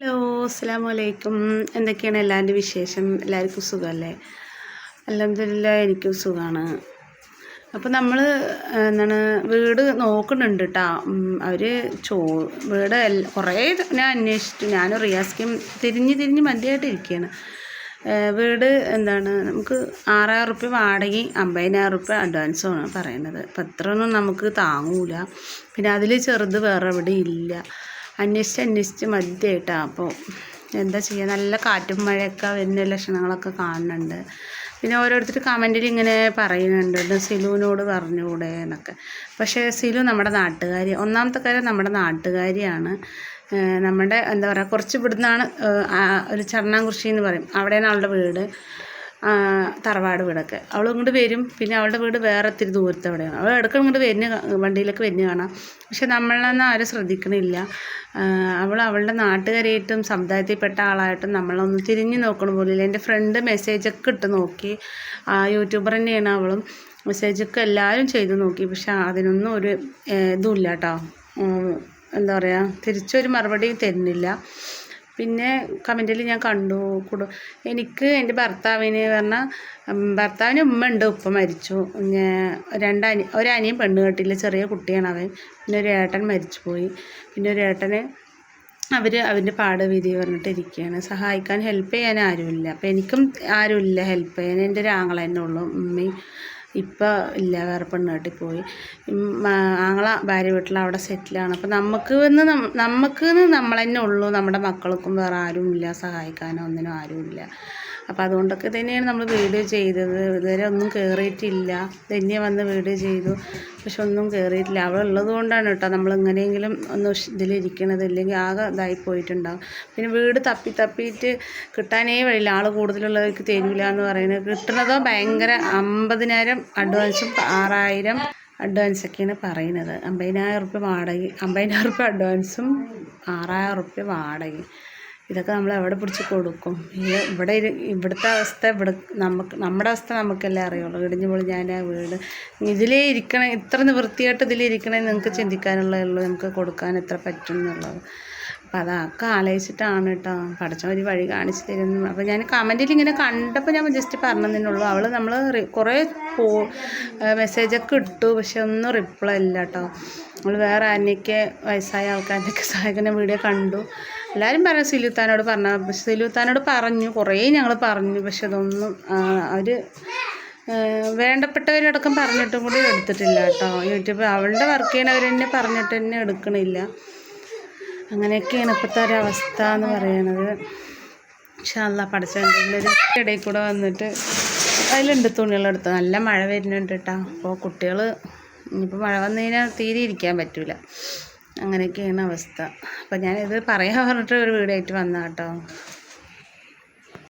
Hello അസ്സാം വലൈക്കും എന്തൊക്കെയാണ് എല്ലാവരുടെ വിശേഷം? എല്ലാവർക്കും സുഖമല്ലേ അലഹമില്ല എനിക്കും സുഖമാണ് അപ്പോൾ നമ്മൾ എന്താണ് വീട് നോക്കുന്നുണ്ട് കേട്ടോ അവർ ചോ വീട് കുറേ ഞാൻ അന്വേഷിച്ചു. ഞാനും റിയാസ്ക്കും തിരിഞ്ഞ് തിരിഞ്ഞ് മതിയായിട്ട് ഇരിക്കുകയാണ് വീട് എന്താണ് നമുക്ക് ആറായിരം റുപ്യ വാടകയും അമ്പതിനായിരം റുപ്യ അഡ്വാൻസുമാണ് പറയണത്. അപ്പം അത്രയൊന്നും നമുക്ക് താങ്ങൂല. പിന്നെ അതിൽ ചെറുത് വേറെ എവിടെ ഇല്ല. അന്വേഷിച്ച് അന്വേഷിച്ച് മതിയായിട്ടാണ് അപ്പോൾ എന്താ ചെയ്യുക നല്ല കാറ്റും മഴയൊക്കെ വരുന്ന ലക്ഷണങ്ങളൊക്കെ കാണുന്നുണ്ട്. പിന്നെ ഓരോരുത്തർ കമന്റിൽ ഇങ്ങനെ പറയുന്നുണ്ട്. സിലുവിനോട് പറഞ്ഞുകൂടെ എന്നൊക്കെ. പക്ഷേ സിലു നമ്മുടെ നാട്ടുകാരി ഒന്നാമത്തെ കാര്യം നമ്മുടെ നാട്ടുകാരിയാണ്. നമ്മുടെ എന്താ പറയുക കുറച്ച് ഇവിടുന്നാണ് ഒരു ചർണാംകുറിശി എന്ന് പറയും. അവിടെയാണ് അവളുടെ വീട്. തറവാട് വീടൊക്കെ. അവൾ ഇങ്ങോട്ട് വരും. പിന്നെ അവളുടെ വീട് വേറെ ഇത്തിരി ദൂരത്ത് അവിടെയാണ് അവൾ ഇടയ്ക്ക് ഇങ്ങോട്ട് വരുന്ന വണ്ടിയിലൊക്കെ വരുന്ന കാണാം. പക്ഷെ നമ്മളൊന്നും ആരും ശ്രദ്ധിക്കണില്ല. അവൾ അവളുടെ നാട്ടുകാരായിട്ടും സമുദായത്തിൽപ്പെട്ട ആളായിട്ടും നമ്മളൊന്നും തിരിഞ്ഞു നോക്കണ പോലില്ല. എന്റെ ഫ്രണ്ട് മെസ്സേജൊക്കെ ഇട്ട് നോക്കി. ആ, യൂട്യൂബർ തന്നെയാണ് അവളും. മെസ്സേജൊക്കെ എല്ലാവരും ചെയ്ത് നോക്കി. പക്ഷെ അതിനൊന്നും ഒരു ഇതുമില്ല കേട്ടോ. എന്താ പറയുക തിരിച്ചൊരു മറുപടി തരുന്നില്ല. പിന്നെ കമന്റിൽ ഞാൻ കണ്ടു കൂടു എനിക്ക് എന്റെ ഭർത്താവിന് പറഞ്ഞാൽ ഭർത്താവിന് ഉമ്മ ഉണ്ട് ഉപ്പ മരിച്ചു. രണ്ടനി ഒരനിയും പെണ്ണ് കെട്ടില്ല ചെറിയ കുട്ടിയാണ് അവൻ. പിന്നെ ഒരു ഏട്ടൻ മരിച്ചു പോയി. പിന്നെ ഒരു ഏട്ടന് അവർ അവന്റെ പാട് വിധി പറഞ്ഞിട്ട് ഇരിക്കുകയാണ് സഹായിക്കാൻ ഹെൽപ്പ് ചെയ്യാൻ ആരുമില്ല. അപ്പോൾ എനിക്കും ആരുമില്ല ഹെൽപ്പ് ചെയ്യാൻ. എന്റെ ഒരു ആങ്ങള തന്നെ ഉള്ളൂ ഉമ്മയും ഇപ്പം ഇല്ല വേറെ പെണ്ണ് പോയി. ആങ്ങള ഭാര്യ വീട്ടിൽ അവിടെ സെറ്റിലാണ്. അപ്പം നമുക്ക് എന്ന് നമുക്ക് നമ്മൾ തന്നെ ഉള്ളൂ. നമ്മുടെ മക്കൾക്കും വേറെ ആരും ഇല്ല സഹായിക്കാനോ ഒന്നിനും ആരുമില്ല. അപ്പം അതുകൊണ്ടൊക്കെ തന്നെയാണ് നമ്മൾ വീഡിയോ ചെയ്തത്. ഇതുവരെ ഒന്നും കയറിയിട്ടില്ല ധന്യ വന്ന് വീഡിയോ ചെയ്തു. പക്ഷെ ഒന്നും കയറിയിട്ടില്ല അവിടെ ഉള്ളത് കൊണ്ടാണ് കേട്ടോ നമ്മൾ എങ്ങനെയെങ്കിലും ഒന്ന് ഇതിലിരിക്കണത് ഇല്ലെങ്കിൽ ആകെ ഇതായി പോയിട്ടുണ്ടാകും പിന്നെ വീട് തപ്പി തപ്പിയിട്ട് കിട്ടാനേ വഴിയില്ല. ആൾ കൂടുതലുള്ളവർക്ക് തരില്ല എന്ന് പറയുന്നത്. കിട്ടുന്നതോ ഭയങ്കര അമ്പതിനായിരം അഡ്വാൻസും ആറായിരം അഡ്വാൻസൊക്കെയാണ് പറയുന്നത്. അമ്പതിനായിരം റുപ്യ വാടക അമ്പതിനായിരം റുപ്യ അഡ്വാൻസും ആറായിരം റുപ്യ വാടകയും. ഇതൊക്കെ നമ്മൾ എവിടെ പിടിച്ച് കൊടുക്കും? ഇത് ഇവിടെ ഇവിടുത്തെ അവസ്ഥ ഇവിടെ നമുക്ക് നമ്മുടെ അവസ്ഥ നമുക്കല്ലേ അറിയുള്ളൂ. ഇടിഞ്ഞു പൊളി ഞാൻ ആ വീട്. ഇതിലേ ഇരിക്കണേ ഇത്ര നിവൃത്തിയായിട്ട് ഇതിലിരിക്കണേ നിങ്ങൾക്ക് ചിന്തിക്കാനുള്ളതേ ഉള്ളൂ. നമുക്ക് കൊടുക്കാൻ എത്ര പറ്റും എന്നുള്ളത് അപ്പോൾ അതൊക്കെ ആലോചിച്ചിട്ടാണ് കേട്ടോ പഠിച്ച ഒരു വഴി കാണിച്ച് തരുന്നു. അപ്പോൾ ഞാൻ കമന്റിൽ ഇങ്ങനെ കണ്ടപ്പോൾ ഞാൻ ജസ്റ്റ് പറഞ്ഞതന്നുള്ളൂ അവൾ നമ്മൾ കുറേ പോ മെസ്സേജൊക്കെ ഇട്ടു. പക്ഷെ ഒന്നും റിപ്ലൈ ഇല്ല കേട്ടോ നമ്മൾ വേറെ ആരെയൊക്കെ വയസ്സായ ആൾക്കാരുടെയൊക്കെ സഹായിക്കുന്ന വീഡിയോ കണ്ടു. എല്ലാവരും പറഞ്ഞു സിലുത്താനോട് പറഞ്ഞ സിലുത്താനോട് പറഞ്ഞു കുറേ ഞങ്ങൾ പറഞ്ഞു പക്ഷെ അതൊന്നും അവർ വേണ്ടപ്പെട്ടവരടക്കം പറഞ്ഞിട്ടും കൂടി എടുത്തിട്ടില്ല കേട്ടോ. യൂട്യൂബ് അവളുടെ വർക്ക് ചെയ്യണവർ തന്നെ പറഞ്ഞിട്ട് തന്നെ എടുക്കണില്ല. അങ്ങനെയൊക്കെയാണ് ഇപ്പോഴത്തെ ഒരവസ്ഥ എന്ന് പറയണത്. പക്ഷെ അല്ല പഠിച്ചൊരു ഇടയിൽ കൂടെ വന്നിട്ട് അതിലുണ്ട് തുണികളെടുത്ത്. നല്ല മഴ വരുന്നുണ്ട് കേട്ടോ. അപ്പോൾ കുട്ടികൾ ഇനിയിപ്പോൾ മഴ വന്നു കഴിഞ്ഞാൽ തീരെ ഇരിക്കാൻ പറ്റില്ല അങ്ങനെയൊക്കെയാണ് അവസ്ഥ. അപ്പം ഞാനിത് പറയാൻ പറഞ്ഞിട്ട് ഒരു വീഡിയോ ആയിട്ട് വന്നതാണ് കേട്ടോ.